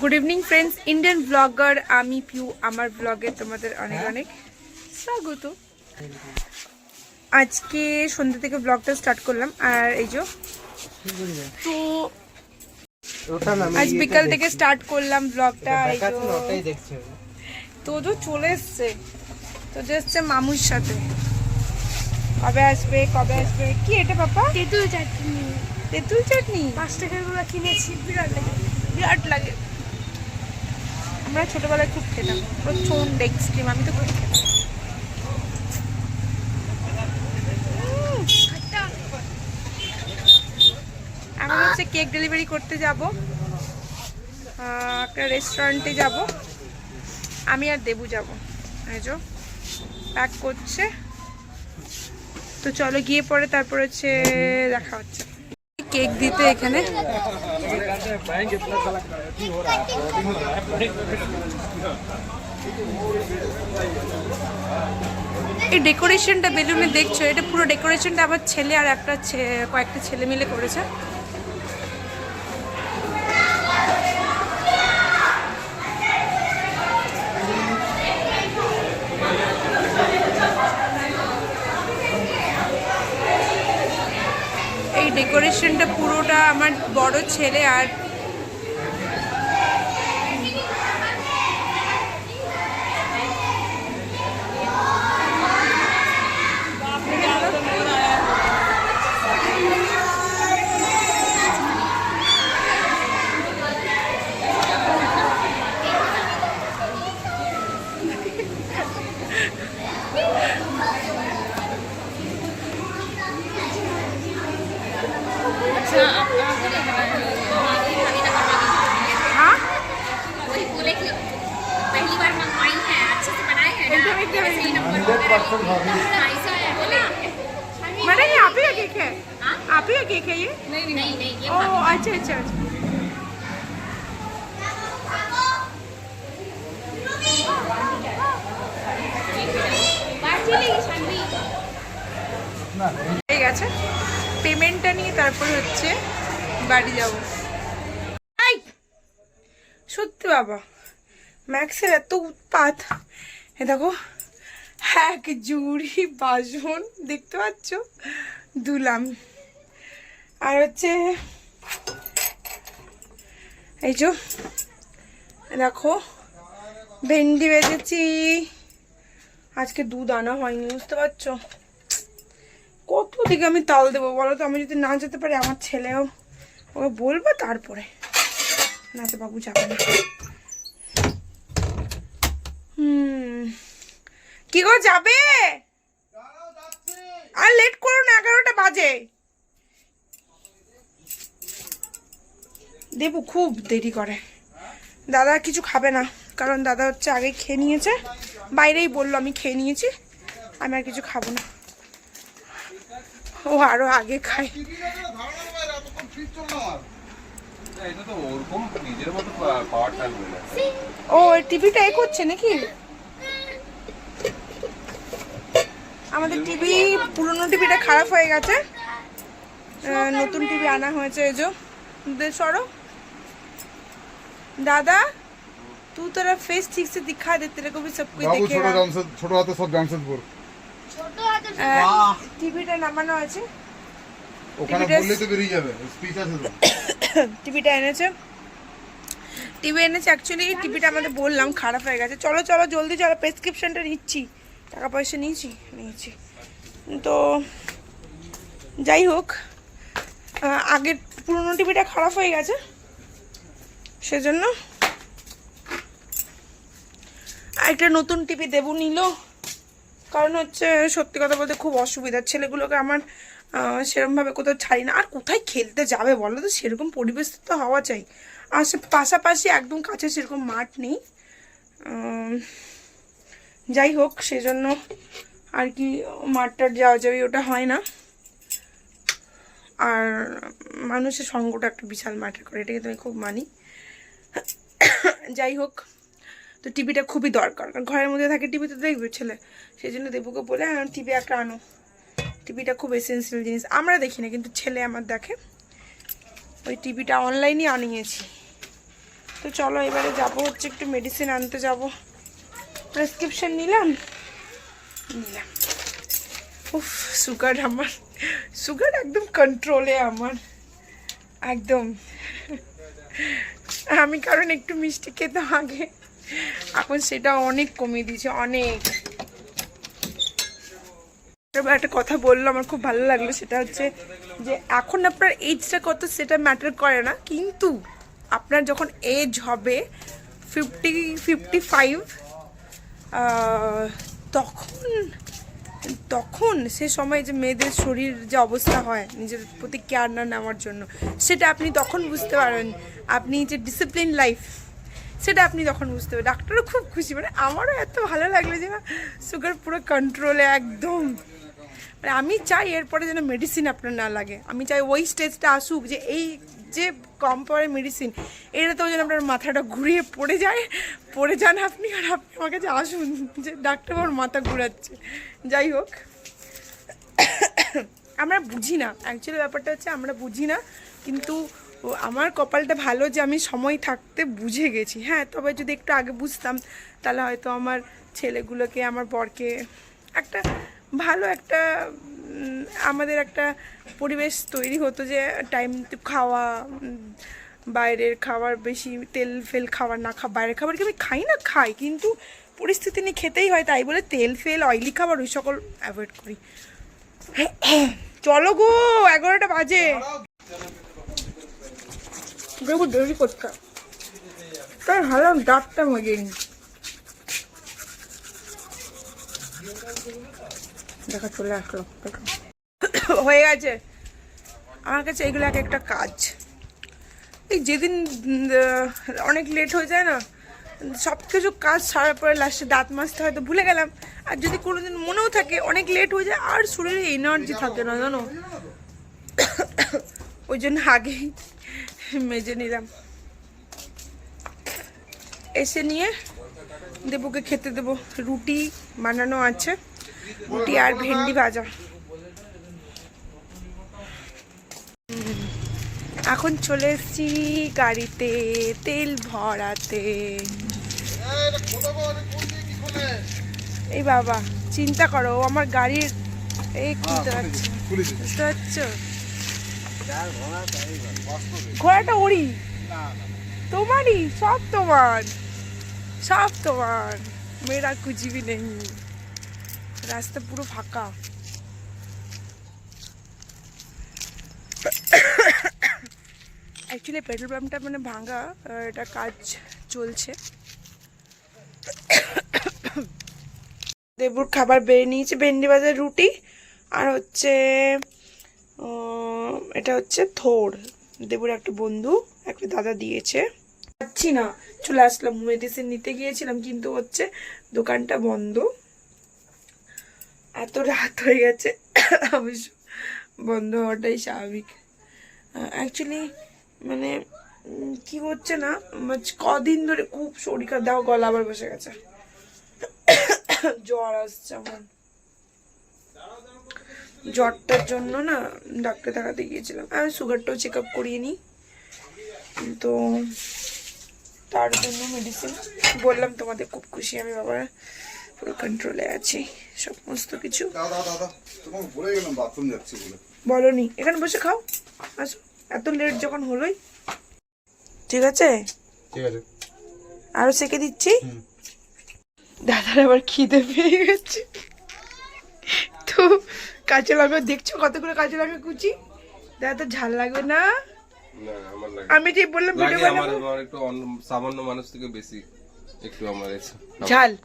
Good evening friends Indian blogger আমি পিউ আমার ব্লগে তোমাদের অনেক অনেক স্বাগত। আজকে সন্ধ্যা থেকে ব্লগটা স্টার্ট করলাম। আর এই যে তো আজ বিকাল থেকে স্টার্ট করলাম ব্লগটা এই যে। তো যে চলে এসছে। তো এসছে মামুর সাথে। কবে আসবে কবে আসবে? কি এটা পাপা? তেঁতুল চাটনি। তেঁতুল চাটনি? পাঁচ টাকার কিনেছি, বিরাট লাগে বিরাট লাগে। আমরা ছোটবেলায় খুব খেতাম প্রচণ্ড এক্সট্রিম আমি তো খুব খেতাম। এখন হচ্ছে কেক ডেলিভারি করতে যাব একটা রেস্টুরেন্টে যাব। আমি আর দেবু যাব। যে প্যাক করছে। তো চলো গিয়ে পরে তারপর হচ্ছে দেখা হচ্ছে। কেক দিতে এখানে। এই ডেকোরেশনটা বেলুনে দেখছ? এটা পুরো ডেকোরেশনটা আমার ছেলে আর একটা কয়েকটা ছেলে মিলে করেছে এই ডেকোরেশনটা পুরোটা আমার বড় ছেলে আর मैडम ये आप ही का केक है हाँ? आप ही का केक है ये नहीं नहीं नहीं ये ओ भाभी- अच्छा अच्छा अच्छा बाहर चलेगी शानवी হয়ে গেছে পেমেন্টটা নিয়ে তারপর হচ্ছে বাড়ি যাব আই সত্যি বাবা ম্যাক্সের এত উৎপাত এ দেখো এক জুড়ি বাসন, দেখতে পাচ্ছ? দুলাম। আর হচ্ছে, এই যে, দেখো, ভেন্ডি বেজেছি। আজকে দুধ আনা হয়নি, বুঝতে পারছ? কত দিকে আমি তাল দেবো বলো তো? আমি যদি না যেতে পারি, আমার ছেলেও ওকে বলব তারপরে। না তো বাবু যাবে না। কি গো যাবে? আর লেট করো না এগারোটা বাজে। দেবু খুব দেরি করে। দাদা কিছু খাবে না কারণ দাদা হচ্ছে আগে খেয়ে নিয়েছে। বাইরেই বলল আমি খেয়ে নিয়েছি আমি আর কিছু খাব না। ও আরও আগে খায়। না ও টিভিটা এ করছে নাকি? আমাদের টিভি পুরনো টিভিটা খারাপ হয়ে গেছে আহ, নতুন টিভি আনা হয়েছে এই যে দে সরো दादा तू तेरा फेस ठीक से दिखा दे तेरे को भी सब कोई বাবু ছোট देखेगा জামশেদ ছোট হাতে সব জামশেদপুর ছোট হাতে টিভিটা নামানো আছে ওখানে টিভিটা- বললেই তো বেরিয়ে যাবে স্পিচ আছে তো টিভিটা এনেছে টিভি এনেছে অ্যাকচুয়ালি টিভিটা আমাদের বললাম খারাপ হয়ে গেছে চলো চলো জলদি চলো প্রেসক্রিপশনটা নিচ্ছি টাকা পয়সা নিয়েছি নিয়েছি। তো যাই হোক আগের পুরনো টিভিটা খারাপ হয়ে গেছে, সেজন্য একটা নতুন টিভি দেবো নিল। কারণ হচ্ছে, সত্যি কথা বলতে খুব অসুবিধা। ছেলেগুলোকে আমার সেরমভাবে কোথাও ছাড়ি না। আর কোথায় খেলতে যাবে বলো তো? সেরকম পরিবেশ তো হওয়া চাই। আর পাশাপাশি একদম কাছে সেরকম মাঠ নেই। যাই হোক, সেজন্য আর কি মাঠটার যাওয়া যাওয়ি ওটা হয় না। আর মানুষের সঙ্গটা একটা বিশাল মাঠের করে, এটাকে তুমি খুব মানি। যাই হোক, তো টিভিটা খুবই দরকার, কারণ ঘরের মধ্যে থাকে টিভি তো দেখবে ছেলে সেই জন্য দেবুকে বলে টিভি একটা আনো। টিভিটা খুব এসেন্সিয়াল জিনিস, আমরা দেখি না, কিন্তু ছেলে আমার দেখে। ওই টিভিটা অনলাইনই আনিয়েছি। তো চলো, এবারে যাব হচ্ছে একটু মেডিসিন আনতে যাব। প্রেসক্রিপশন নিলাম? নিলাম। উফ সুগার আমার। সুগার একদম কন্ট্রোলে আমার। একদম। আমি কারণ একটু মিষ্টি খেতাম আগে। এখন সেটা অনেক কমিয়ে দিয়েছে, অনেক। একটা কথা বলল, আমার খুব ভালো লাগল। সেটা হচ্ছে যে, এখন আপনার এজটা কত সেটা ম্যাটার করে না। কিন্তু আপনার যখন এজ হবে ফিফটি ফিফটি ফাইভ তখন তখন সে সময় যে মেয়েদের শরীর যে অবস্থা হয়, নিজের প্রতি কেয়ার না নেওয়ার জন্য, সেটা আপনি তখন বুঝতে পারবেন আপনি যে ডিসিপ্লিন লাইফ সেটা আপনি তখন বুঝতে পারবেন ডাক্তারও খুব খুশি মানে আমারও এত ভালো লাগল যে না সুগার পুরো কন্ট্রোলে একদম। মানে আমি চাই এরপরে যেন মেডিসিন আপনার না লাগে। আমি চাই ওই স্টেজটা আসুক যে এই যে কম পরে মেডিসিন এটাতেও যেন আপনার মাথাটা ঘুরিয়ে পড়ে যায়। পড়ে যান আপনি আর আপনি আমার কাছে আসুন, যে ডাক্তার আমার মাথা ঘুরাচ্ছে। যাই হোক, আমরা বুঝি না। অ্যাকচুয়ালি ব্যাপারটা হচ্ছে আমরা বুঝি না, কিন্তু আমার কপালটা ভালো যে আমি সময় থাকতে বুঝে গেছি। হ্যাঁ তবে যদি একটু আগে বুঝতাম, তাহলে হয়তো আমার ছেলেগুলোকে, আমার বরকে একটা ভালো একটা আমাদের একটা পরিবেশ তৈরি হতো যে টাইম খাওয়া বাইরের খাবার বেশি তেল ফেল খাবার না খা, বাইরের খাবার কি আমি খাই না? খাই, কিন্তু পরিস্থিতি নিয়ে খেতেই হয়, তাই বলে তেল ফেল অয়েলি খাবার ওই সকল অ্যাভয়েড করি। চলো গো, এগারোটা বাজে। দেখো দেরি করতে তাই হারাম ডাকটা মজে দেখা, চলে আসলো। হয়ে গেছে। আমার কাছে এগুলো এক একটা কাজ। এই যেদিন অনেক লেট হয়ে যায় না সব কিছু কাজ সারার পরে লাস্টে দাঁত মাজতে হয়তো ভুলে গেলাম। আর যদি কোনোদিন মনেও থাকে, অনেক লেট হয়ে যায়, আর শরীরে এনার্জি থাকে না, জানো? ওই জন্য আগেই মেজে নিলাম। এসে নিয়ে দেবুকে খেতে দেবো। রুটি বানানো আছে। রুটি আর ভেন্ডি ভাজা। এখন চলে এসেছি গাড়িতে তেল ভরাতে। এই বাবা চিন্তা করো আমার গাড়ির এই খুলতে পারছে বুঝতে পারছ? ঘোড়াটা ওরি তোমারই? সব তোমার। সব তোমার। মেয়েরা কুচিবি নেই। রাস্তা পুরো ফাঁকা। অ্যাকচুয়ালি পেট্রোল পাম্পটা মানে ভাঙা এটা কাজ চলছে। দেবুর খাবার বেড়ে নিয়েছে, ভেন্ডি বাজার রুটি, আর হচ্ছে এটা হচ্ছে থোড় দেবুর একটা বন্ধু, একটা দাদা দিয়েছে। পাচ্ছি না। চলে আসলাম। মেডিসিন নিতে গিয়েছিলাম, কিন্তু হচ্ছে দোকানটা বন্ধ। এত রাত হয়ে গেছে অবশ্য বন্ধ হওয়াটাই স্বাভাবিক। অ্যাকচুয়ালি মানে কি হচ্ছে না কদিন ধরে খুব শরীর খারাপ, দেখো গলা আবার বসে গেছে। জ্বর আসছে আমার। জ্বরটার জন্য না ডাক্তার দেখাতে গিয়েছিলাম। আমি সুগারটাও চেক আপ করিয়ে নিই। তো তার জন্য মেডিসিন বললাম তোমাদের খুব খুশি আমি বাবা পুরো কন্ট্রোলে আছি সমস্ত কিছু। বলনি এখানে বসে খাও আসো। এত লেট যখন হলোই। ঠিক আছে? ঠিক আছে। আরও সেকে দিচ্ছি? দাদার আবার খিদে পেয়ে গেছে। তো কাঁচা লঙ্কা দেখছ কতগুলো কাঁচা লঙ্কা কুচি? দাদা তো ঝাল লাগবে না? আমি যে বললাম ভিডিও বানাবো। আমার একটু অন্য- সামান্য মানুষ থেকে বেশি একটু আমার ঝাল।